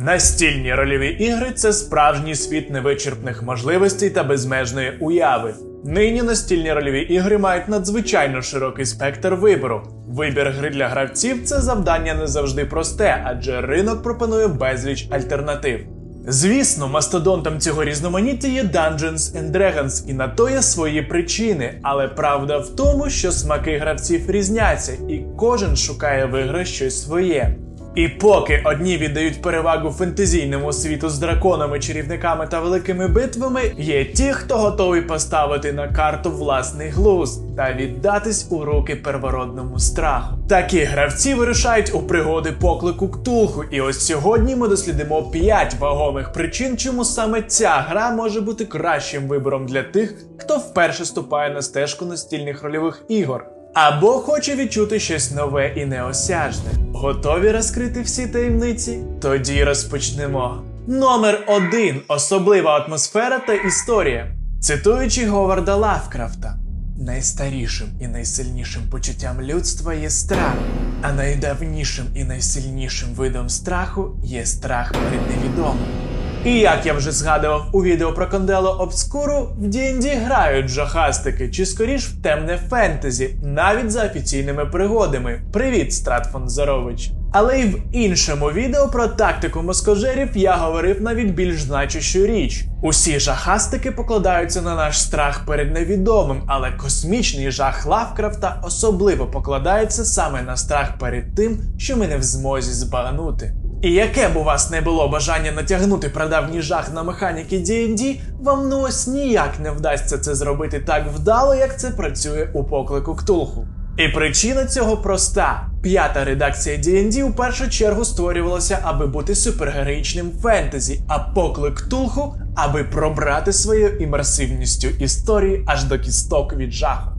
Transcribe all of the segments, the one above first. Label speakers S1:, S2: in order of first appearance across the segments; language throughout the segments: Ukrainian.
S1: Настільні рольові ігри це справжній світ невичерпних можливостей та безмежної уяви. Нині настільні рольові ігри мають надзвичайно широкий спектр вибору. Вибір гри для гравців це завдання не завжди просте, адже ринок пропонує безліч альтернатив. Звісно, мастодонтом цього різноманіття є Dungeons and Dragons, і на то є свої причини. Але правда в тому, що смаки гравців різняться, і кожен шукає в ігри щось своє. І поки одні віддають перевагу фентезійному світу з драконами, чарівниками та великими битвами, є ті, хто готовий поставити на карту власний глузд та віддатись у руки первородному страху. Такі гравці вирушають у пригоди поклику Ктулху, і ось сьогодні ми дослідимо 5 вагомих причин, чому саме ця гра може бути кращим вибором для тих, хто вперше ступає на стежку настільних рольових ігор. Або хоче відчути щось нове і неосяжне. Готові розкрити всі таємниці? Тоді розпочнемо. Номер один особлива атмосфера та історія. Цитуючи Говарда Лавкрафта, найстарішим і найсильнішим почуттям людства є страх, а найдавнішим і найсильнішим видом страху є страх перед невідомим. І як я вже згадував у відео про Кондело Обскуру, в D&D грають жахастики, чи скоріш в темне фентезі, навіть за офіційними пригодами. Привіт, Стратфон Зарович. Але й в іншому відео про тактику москожерів я говорив навіть більш значущу річ. Усі жахастики покладаються на наш страх перед невідомим, але космічний жах Лавкрафта особливо покладається саме на страх перед тим, що ми не в змозі збагнути. І яке б у вас не було бажання натягнути прадавній жах на механіки D&D, вам ну ось ніяк не вдасться це зробити так вдало, як це працює у поклику Ктулху. І причина цього проста: п'ята редакція D&D у першу чергу створювалася, аби бути супергероїчним фентезі, а поклик Ктулху, аби пробрати своєю імерсивністю історії аж до кісток від жаху.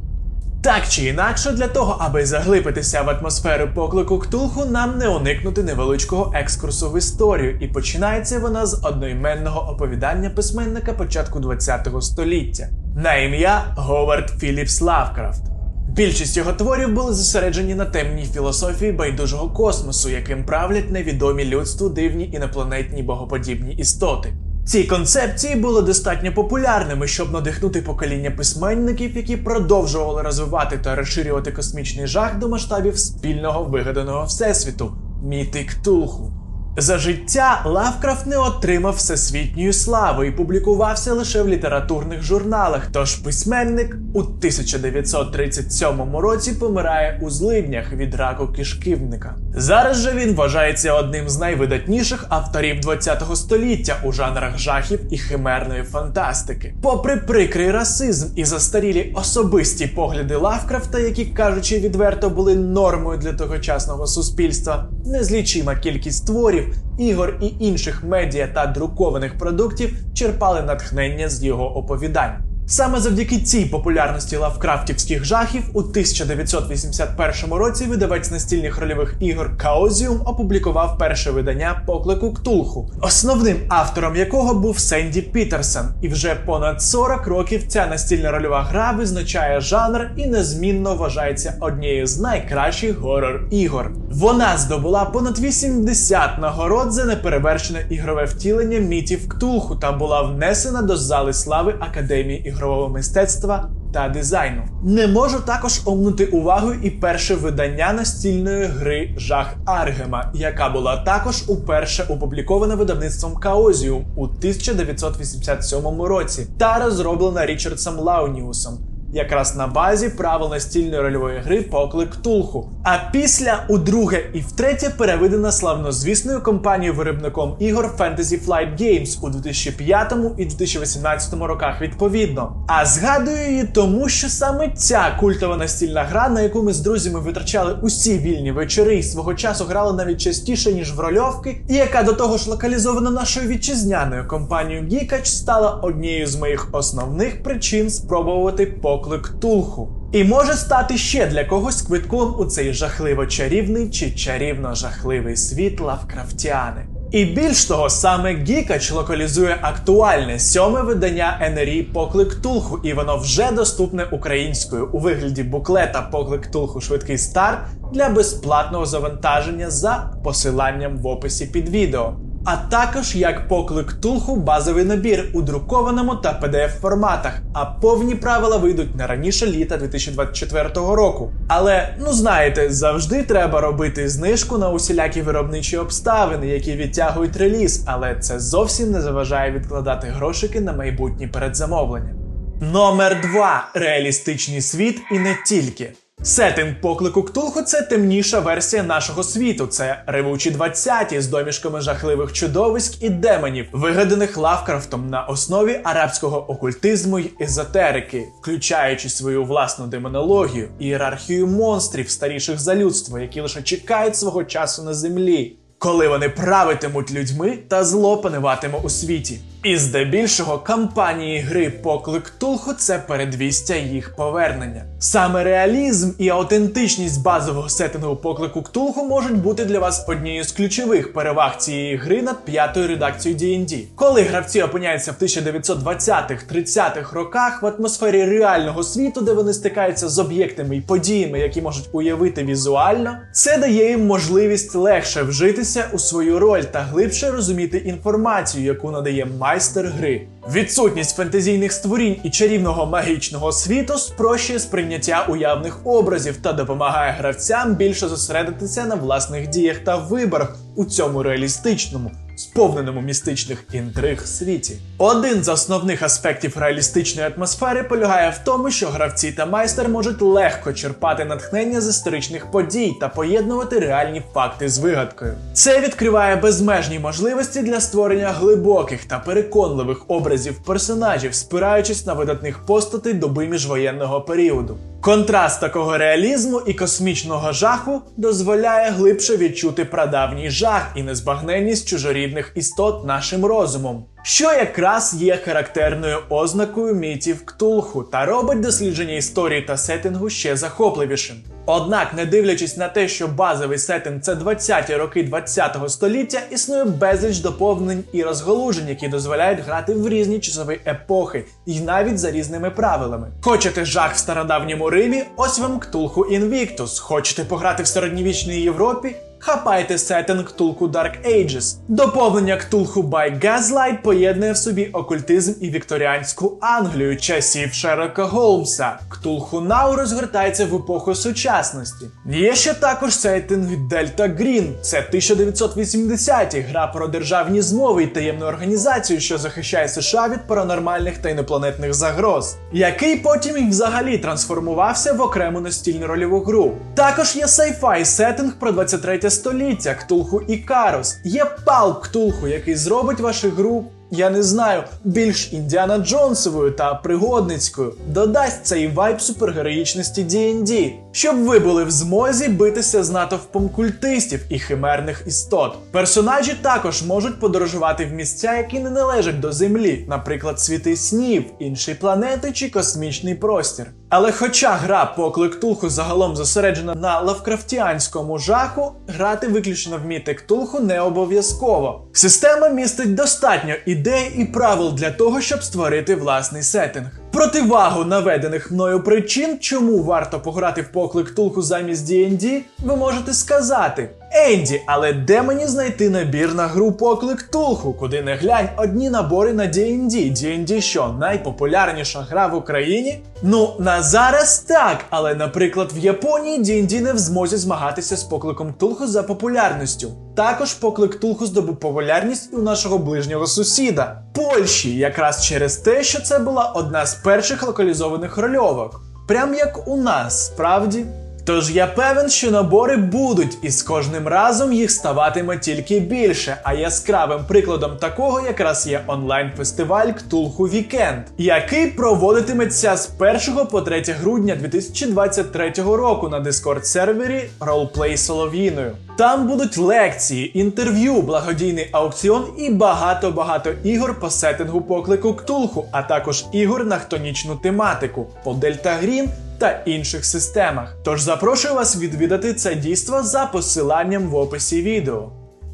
S1: Так чи інакше, для того, аби заглибитися в атмосферу поклику Ктулху, нам не уникнути невеличкого екскурсу в історію, і починається вона з одноіменного оповідання письменника початку ХХ століття на ім'я Говард Філіпс Лавкрафт. Більшість його творів були зосереджені на темній філософії байдужого космосу, яким правлять невідомі людству дивні інопланетні богоподібні істоти. Ці концепції були достатньо популярними, щоб надихнути покоління письменників, які продовжували розвивати та розширювати космічний жах до масштабів спільного вигаданого всесвіту міти Ктулху. За життя Лавкрафт не отримав всесвітньої слави і публікувався лише в літературних журналах. Тож письменник у 1937 році помирає у злиднях від раку кишківника. Зараз же він вважається одним з найвидатніших авторів ХХ століття у жанрах жахів і химерної фантастики. Попри прикрий расизм і застарілі особисті погляди Лавкрафта, які кажучи відверто були нормою для тогочасного суспільства, незлічима кількість творів, ігор і інших медіа та друкованих продуктів черпали натхнення з його оповідань. Саме завдяки цій популярності лавкрафтівських жахів у 1981 році видавець настільних рольових ігор Chaosium опублікував перше видання поклику Ктулху, основним автором якого був Сенді Пітерсон. І вже понад 40 років ця настільна рольова гра визначає жанр і незмінно вважається однією з найкращих горор ігор. Вона здобула понад 80 нагород за неперевершене ігрове втілення мітів Ктулху та була внесена до зали слави Академії ігрового мистецтва та дизайну. Не можу також омнути увагу і перше видання настільної гри Жах Аргема, яка була також уперше опублікована видавництвом Каозіум у 1987 році та розроблена Річардсом Лауніусом. Якраз на базі правил настільної рольової гри поклик Тулху. А після у друге і втретє переведена славнозвісною компанією виробником ігор Fantasy Flight Games у 2005 і 2018 роках відповідно. А згадую її тому, що саме ця культова настільна гра, на яку ми з друзями витрачали усі вільні вечори і свого часу грали навіть частіше ніж в рольовки, і яка до того ж локалізована нашою вітчизняною компанією Geekach, стала однією з моїх основних причин спробувати поклик Тулху. І може стати ще для когось квитком у цей жахливо чарівний чи чарівно жахливий світ Лавкрафтіани. І більш того, саме Гікач локалізує актуальне сьоме видання НРІ Поклик Тулху, і воно вже доступне українською у вигляді буклета Поклик Тулху Швидкий старт для безплатного завантаження за посиланням в описі під відео. А також як поклик Тулху базовий набір у друкованому та pdf форматах. А повні правила вийдуть не раніше літа 2024 року. Але ну знаєте, завжди треба робити знижку на усілякі виробничі обставини, які відтягують реліз, але це зовсім не заважає відкладати грошики на майбутні передзамовлення. Номер 2. Реалістичний світ і не тільки. Сеттинг поклику Ктулху це темніша версія нашого світу. Це ревучі 20-ті з домішками жахливих чудовиськ і демонів, вигаданих Лавкрафтом на основі арабського окультизму й езотерики, включаючи свою власну демонологію, ієрархію монстрів, старіших за людство, які лише чекають свого часу на землі. Коли вони правитимуть людьми та зло пануватиме у світі. І здебільшого кампанії гри Поклик Тулху це передвістя їх повернення. Саме реалізм і аутентичність базового сеттингу поклику Ктулху можуть бути для вас однією з ключових переваг цієї гри над п'ятою редакцією D&D. Коли гравці опиняються в 1920-30-х роках в атмосфері реального світу, де вони стикаються з об'єктами і подіями, які можуть уявити візуально, це дає їм можливість легше вжитися у свою роль та глибше розуміти інформацію, яку надає майстер гри. Відсутність фентезійних створінь і чарівного магічного світу спрощує сприйняття уявних образів та допомагає гравцям більше зосередитися на власних діях та виборах у цьому реалістичному, сповненому містичних інтриг світі. Один з основних аспектів реалістичної атмосфери полягає в тому, що гравці та майстер можуть легко черпати натхнення з історичних подій та поєднувати реальні факти з вигадкою. Це відкриває безмежні можливості для створення глибоких та переконливих образів персонажів, спираючись на видатних постатей доби міжвоєнного періоду. Контраст такого реалізму і космічного жаху дозволяє глибше відчути прадавній жах і незбагненність чужорідних істот нашим розумом, що якраз є характерною ознакою мітів Ктулху та робить дослідження історії та сеттингу ще захопливішим. Однак, не дивлячись на те, що базовий сеттинг це 20-ті роки 20-го століття, існує безліч доповнень і розголужень, які дозволяють грати в різні часові епохи, і навіть за різними правилами. Хочете жах в стародавньому Римі? Ось вам Ктулху Інвіктус. Хочете пограти в середньовічній Європі? Хапайте сеттинг Ктулху Dark Ages. Доповнення Ктулху by Gaslight поєднує в собі окультизм і вікторіанську Англію часів Шерлока Голмса. Ктулху Нау розгортається в епоху сучасності. Є ще також сеттинг Delta Green. Це 1980-ті, гра про державні змови і таємну організацію, що захищає США від паранормальних та інопланетних загроз, який потім і взагалі трансформувався в окрему настільну рольову гру. Також є sci-fi сеттинг про 23 століття Ктулху Ікарус. Є палп Ктулху, який зробить вашу гру. Я не знаю, більш Індіана Джонсовою та пригодницькою додасть цей вайб супергероїчності D&D, щоб ви були в змозі битися з натовпом культистів і химерних істот. Персонажі також можуть подорожувати в місця, які не належать до землі, наприклад, світи снів, інші планети чи космічний простір. Але хоча гра поклик Ктулху загалом зосереджена на лавкрафтіанському жаху, грати виключно в міти Ктулху не обов'язково. Система містить достатньо ідей і правил для того, щоб створити власний сеттинг. Противагу наведених мною причин, чому варто пограти в поклик Ктулху замість D&D, ви можете сказати. Енді, але де мені знайти набір на гру поклик Ктулху? Куди не глянь, одні набори на D&D. D&D що, найпопулярніша гра в Україні? Ну, на зараз так, але, наприклад, в Японії D&D не в змозі змагатися з покликом Ктулху за популярністю. Також поклик Ктулху здобув популярність у нашого ближнього сусіда Польщі, якраз через те, що це була одна з перших локалізованих рольовок. Прям як у нас, справді. Тож я певен, що набори будуть, і з кожним разом їх ставатиме тільки більше. А яскравим прикладом такого якраз є онлайн-фестиваль Ктулху Вікенд, який проводитиметься з 1 по 3 грудня 2023 року на дискорд сервері Roleplay Солов'їною. Там будуть лекції, інтерв'ю, благодійний аукціон і багато-багато ігор по сеттингу поклику Ктулху, а також ігор на хтонічну тематику по Дельта Грін та інших системах. Тож запрошую вас відвідати це дійство за посиланням в описі відео.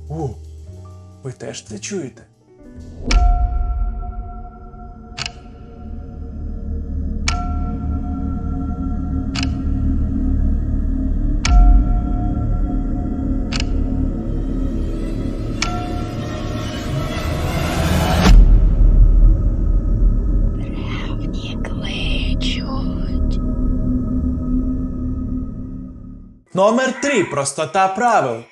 S1: У, ви теж це чуєте? Номер 3. Простота правил.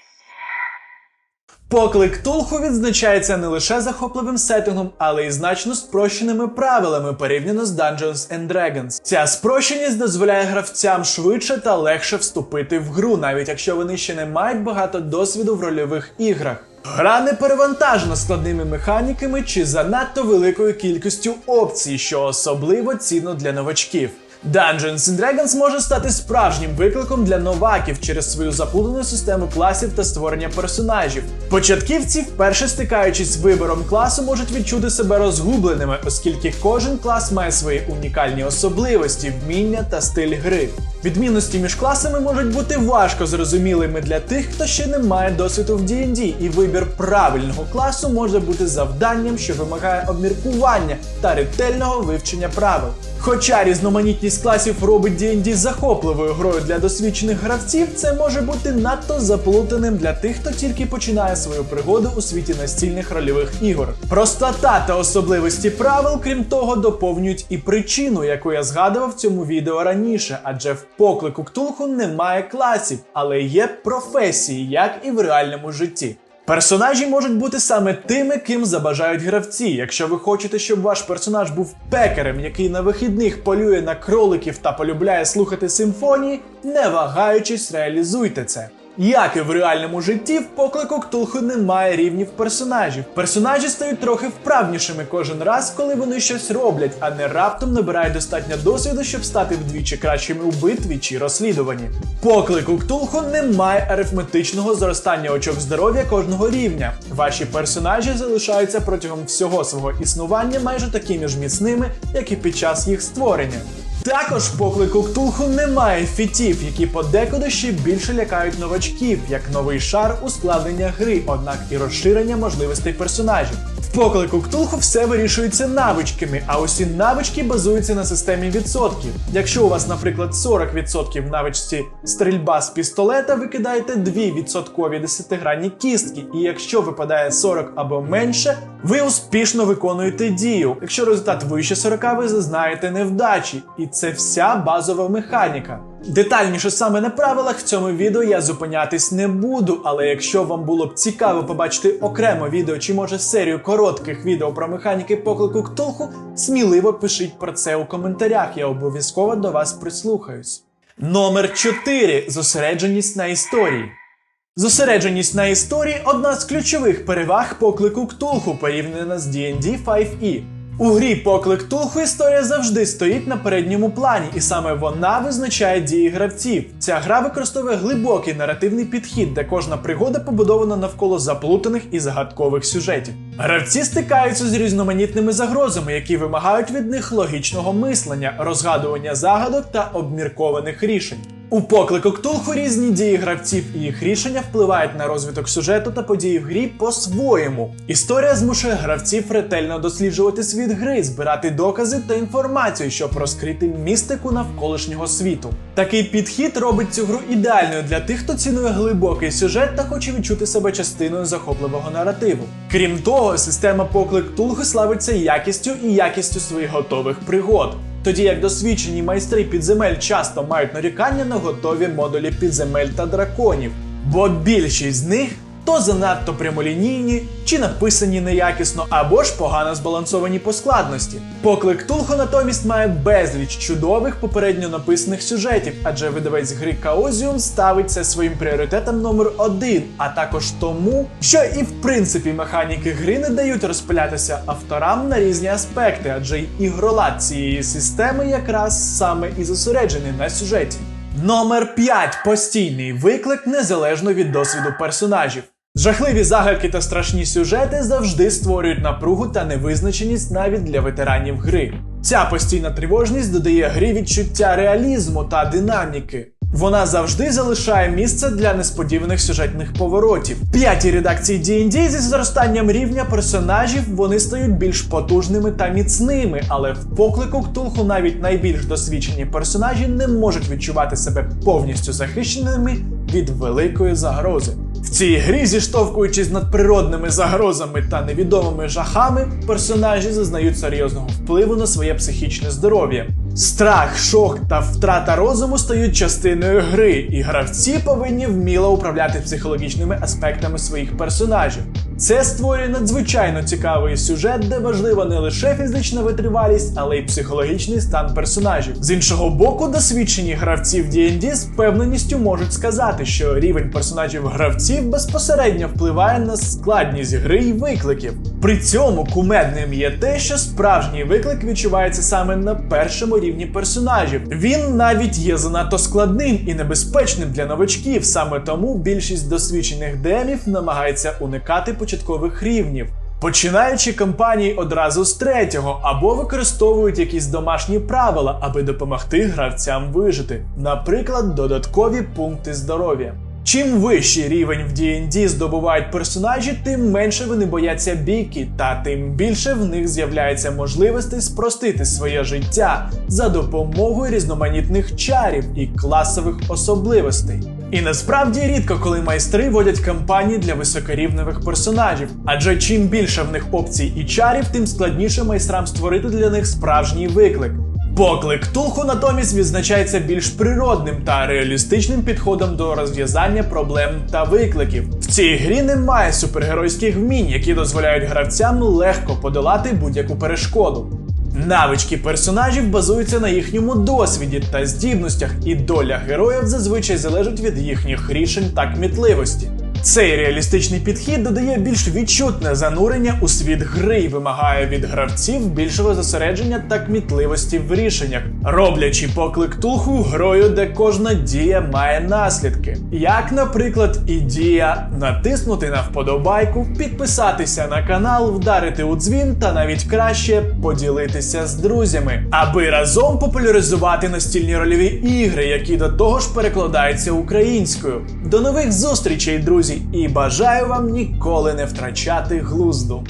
S1: Поклик Тулху відзначається не лише захопливим сеттингом, але й значно спрощеними правилами порівняно з Dungeons and Dragons. Ця спрощеність дозволяє гравцям швидше та легше вступити в гру, навіть якщо вони ще не мають багато досвіду в рольових іграх. Гра не перевантажена складними механіками чи занадто великою кількістю опцій, що особливо цінно для новачків. Dungeons and Dragons може стати справжнім викликом для новаків через свою заплутану систему класів та створення персонажів. Початківці, вперше стикаючись з вибором класу, можуть відчути себе розгубленими, оскільки кожен клас має свої унікальні особливості, вміння та стиль гри. Відмінності між класами можуть бути важко зрозумілими для тих, хто ще не має досвіду в D&D, і вибір правильного класу може бути завданням, що вимагає обміркування та ретельного вивчення правил. Хоча різноманітність класів робить D&D захопливою грою для досвідчених гравців, це може бути надто заплутаним для тих, хто тільки починає свою пригоду у світі настільних рольових ігор. Простота та особливості правил, крім того, доповнюють і причину, яку я згадував в цьому відео раніше, адже в поклику Ктулху немає класів, але є професії, як і в реальному житті. Персонажі можуть бути саме тими, ким забажають гравці. Якщо ви хочете, щоб ваш персонаж був пекарем, який на вихідних полює на кроликів та полюбляє слухати симфонії, не вагаючись, реалізуйте це. Як і в реальному житті, в поклику Ктулху немає рівнів персонажів. Персонажі стають трохи вправнішими кожен раз, коли вони щось роблять, а не раптом набирають достатньо досвіду, щоб стати вдвічі кращими у битві чи розслідуванні. Поклику Ктулху немає арифметичного зростання очок здоров'я кожного рівня. Ваші персонажі залишаються протягом всього свого існування майже такими ж міцними, як і під час їх створення. Також поклику Ктулху немає фітів, які подекуди ще більше лякають новачків, як новий шар ускладнення гри, однак і розширення можливостей персонажів. В поклику Ктулху все вирішується навичками, а усі навички базуються на системі відсотків. Якщо у вас, наприклад, 40% в навичці стрільба з пістолета, ви кидаєте 2% десятигранні кістки, і якщо випадає 40 або менше, ви успішно виконуєте дію. Якщо результат вище 40, ви зазнаєте невдачі, і це вся базова механіка. Детальніше саме на правилах в цьому відео я зупинятись не буду, але якщо вам було б цікаво побачити окремо відео чи може серію коротких відео про механіки поклику Ктулху, сміливо пишіть про це у коментарях, я обов'язково до вас прислухаюсь. Номер 4. Зосередженість на історії. Зосередженість на історії одна з ключових переваг поклику Ктулху порівняно з D&D 5e. У грі поклик Ктулху історія завжди стоїть на передньому плані, і саме вона визначає дії гравців. Ця гра використовує глибокий наративний підхід, де кожна пригода побудована навколо заплутаних і загадкових сюжетів. Гравці стикаються з різноманітними загрозами, які вимагають від них логічного мислення, розгадування загадок та обміркованих рішень. У поклику Ктулху різні дії гравців і їх рішення впливають на розвиток сюжету та події в грі по-своєму. Історія змушує гравців ретельно досліджувати світ гри, збирати докази та інформацію, щоб розкрити містику навколишнього світу. Такий підхід робить цю гру ідеальною для тих, хто цінує глибокий сюжет та хоче відчути себе частиною захопливого наративу. Крім того, система поклик Ктулху славиться якістю і якістю своїх готових пригод. Тоді як досвідчені майстри підземель часто мають нарікання на готові модулі підземель та драконів, бо більшість з них то занадто прямолінійні, чи написані неякісно, або ж погано збалансовані по складності. Поклик Тулхо натомість має безліч чудових попередньо написаних сюжетів, адже видавець гри Chaosium ставить це своїм пріоритетом номер один, а також тому, що і в принципі механіки гри не дають розпилятися авторам на різні аспекти, адже й ігролад цієї системи якраз саме і зосереджений на сюжеті. Номер 5. Постійний виклик незалежно від досвіду персонажів. Жахливі загадки та страшні сюжети завжди створюють напругу та невизначеність навіть для ветеранів гри. Ця постійна тривожність додає грі відчуття реалізму та динаміки. Вона завжди залишає місце для несподіваних сюжетних поворотів. П'ятій редакції D&D зі зростанням рівня персонажів вони стають більш потужними та міцними, але в поклику Ктулху навіть найбільш досвідчені персонажі не можуть відчувати себе повністю захищеними від великої загрози. В цій грі, зіштовхуючись над природними загрозами та невідомими жахами, персонажі зазнають серйозного впливу на своє психічне здоров'я. Страх, шок та втрата розуму стають частиною гри, і гравці повинні вміло управляти психологічними аспектами своїх персонажів. Це створює надзвичайно цікавий сюжет, де важлива не лише фізична витривалість, але й психологічний стан персонажів. З іншого боку, досвідчені гравці в D&D з певненістю можуть сказати, що рівень персонажів гравців безпосередньо впливає на складність гри і викликів. При цьому кумедним є те, що справжній виклик відчувається саме на першому рівні персонажів. Він навіть є занадто складним і небезпечним для новачків. Саме тому більшість досвідчених демів намагається уникати початкових рівнів. Починаючи кампанії одразу з третього, або використовують якісь домашні правила, аби допомогти гравцям вижити, наприклад, додаткові пункти здоров'я. Чим вищий рівень в D&D здобувають персонажі, тим менше вони бояться бійки, та тим більше в них з'являється можливості спростити своє життя за допомогою різноманітних чарів і класових особливостей. І насправді рідко, коли майстри водять кампанії для високорівневих персонажів, адже чим більше в них опцій і чарів, тим складніше майстрам створити для них справжній виклик. Поклик Тулху натомість відзначається більш природним та реалістичним підходом до розв'язання проблем та викликів. В цій грі немає супергеройських вмінь, які дозволяють гравцям легко подолати будь-яку перешкоду. Навички персонажів базуються на їхньому досвіді та здібностях, і доля героїв зазвичай залежить від їхніх рішень та кмітливості. Цей реалістичний підхід додає більш відчутне занурення у світ гри і вимагає від гравців більшого зосередження та кмітливості в рішеннях, роблячи поклик тулху грою, де кожна дія має наслідки. Як, наприклад, і дія натиснути на вподобайку, підписатися на канал, вдарити у дзвін та навіть краще поділитися з друзями, аби разом популяризувати настільні рольові ігри, які до того ж перекладаються українською. До нових зустрічей, друзі, і бажаю вам ніколи не втрачати глузду.